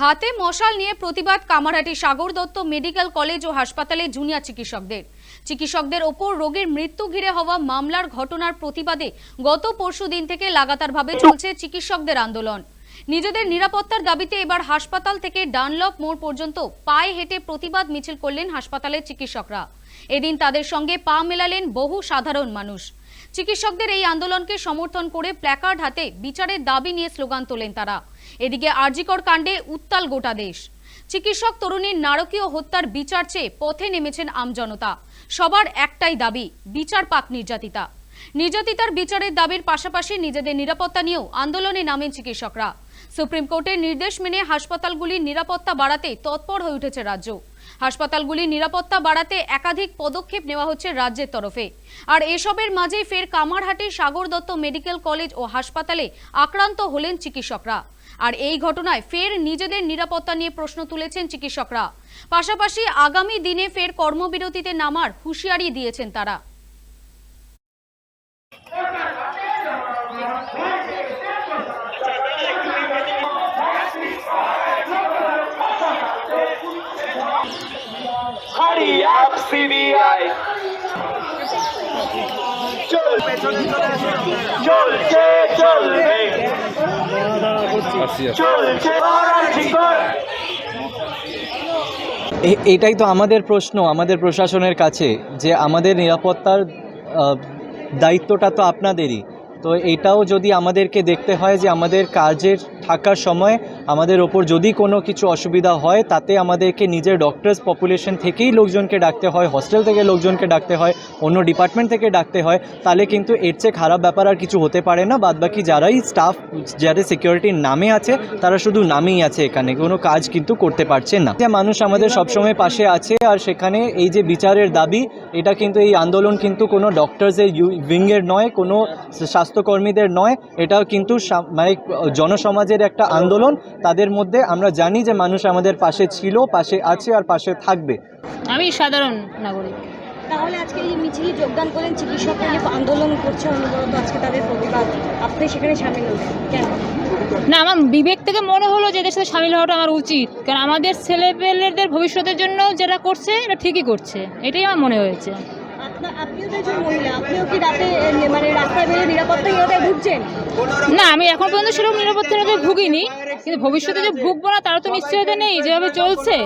হাতে মশাল নিয়ে প্রতিবাদ কামারহাটি সাগর দত্ত মেডিকেল কলেজ ও হাসপাতালে জুনিয়র চিকিৎসকদের। চিকিৎসকদের ওপর রোগীর মৃত্যু ঘিরে হওয়া মামলার ঘটনার প্রতিবাদে গত পরশু দিন থেকে লাগাতারভাবে চলছে চিকিৎসকদের আন্দোলন। নিজেদের নিরাপত্তার দাবিতে এবার হাসপাতাল থেকে ডানলপ মোড় পর্যন্ত পায়ে হেঁটে প্রতিবাদ মিছিল করলেন হাসপাতালের চিকিৎসকরা। এদিন তাদের সঙ্গে পা মেলালেন বহু সাধারণ মানুষ। চিকিৎসকদের এই আন্দোলনকে সমর্থন করে প্ল্যাকার্ড হাতে বিচারের দাবি নিয়ে স্লোগান তোলেন তারা। এদিকে আরজিকর কাণ্ডে উত্তাল গোটা দেশ। চিকিৎসক তরুণীর নারকীয় হত্যার বিচার চেয়ে পথে নেমেছেন আমজনতা সবার একটাই দাবি, বিচার পাক নির্যাতিতা। নির্যাতিতার বিচারের দাবির পাশাপাশি নিজেদের নিরাপত্তা নিয়েও আন্দোলনে নামেন চিকিৎসকরা। সুপ্রিম কোর্টের নির্দেশ মেনে হাসপাতালগুলির নিরাপত্তা বাড়াতে তৎপর হয়ে উঠেছে রাজ্য। হাসপাতালগুলির নিরাপত্তা বাড়াতে একাধিক পদক্ষেপ নেওয়া হচ্ছে রাজ্যের তরফে। আর এসবের মাঝেই ফের কামারহাটি সাগর দত্ত মেডিকেল কলেজ ও হাসপাতালে আক্রান্ত হলেন চিকিৎসকরা। আর এই ঘটনায় ফের নিজেদের নিরাপত্তা নিয়ে প্রশ্ন তুলেছেন চিকিৎসকরা। পাশাপাশি আগামী দিনে ফের কর্মবিরতিতে নামার হুঁশিয়ারি দিয়েছেন তারা। Hurry! চলছে চলবে চলছে। এটাই তো আমাদের প্রশ্ন, আমাদের প্রশাসনের কাছে, যে আমাদের নিরাপত্তার দায়িত্বটা তো আপনাদেরই তো এটাও যদি আমাদেরকে দেখতে হয় যে আমাদের কাজের থাকার সময় আমাদের ওপর যদি কোনো কিছু অসুবিধা হয়, তাতে আমাদেরকে নিজের ডক্টরস পপুলেশন থেকেই লোকজনকে ডাকতে হয় হস্টেল থেকে লোকজনকে ডাকতে হয়, অন্য ডিপার্টমেন্ট থেকে ডাকতে হয়, তাহলে কিন্তু এর চেয়ে খারাপ ব্যাপার আর কিছু হতে পারে না। বাদবাকি যারাই স্টাফ যারা সিকিউরিটির নামে আছে, তারা শুধু নামেই আছে এখানে, কোনো কাজ কিন্তু করতে পারছে না। যে মানুষ আমাদের সবসময় পাশে আছে আর সেখানে এই যে বিচারের দাবি, এটা কিন্তু এই আন্দোলন কিন্তু কোনো ডক্টরসের উইংয়ের নয়, কোনো স্বাস্থ্যকর্মীদের নয় এটাও কিন্তু মানে জনসমাজের একটা আন্দোলন। তাদের মধ্যে আমরা জানি যে মানুষ আমাদের পাশে ছিল পাশে আছে আর পাশে থাকবে। আমি সাধারণ নাগরিক। তাহলে আজকে এই মিছিলে যোগদান করলেন চিকিৎসকরা আন্দোলন করছে অনবরত আজকে তাদের প্রতিবাদ আপনি সেখানে সামিল হলেন কেন? না আমার বিবেক থেকে মনে হলো যে এদের সাথে সামিল হওয়াটা আমার উচিত। কারণ আমাদের ছেলেপেলেদের ভবিষ্যতের জন্য যেটা করছে এটা ঠিকই করছে। এটাই আমার মনে হয়েছে। মানে না, আমি এখন পর্যন্ত সেরকম নিরাপত্তা ভুগিনি, কিন্তু ভবিষ্যতে যে ভুগবো না তারা তো নিশ্চয়তা নেই, যেভাবে চলছে।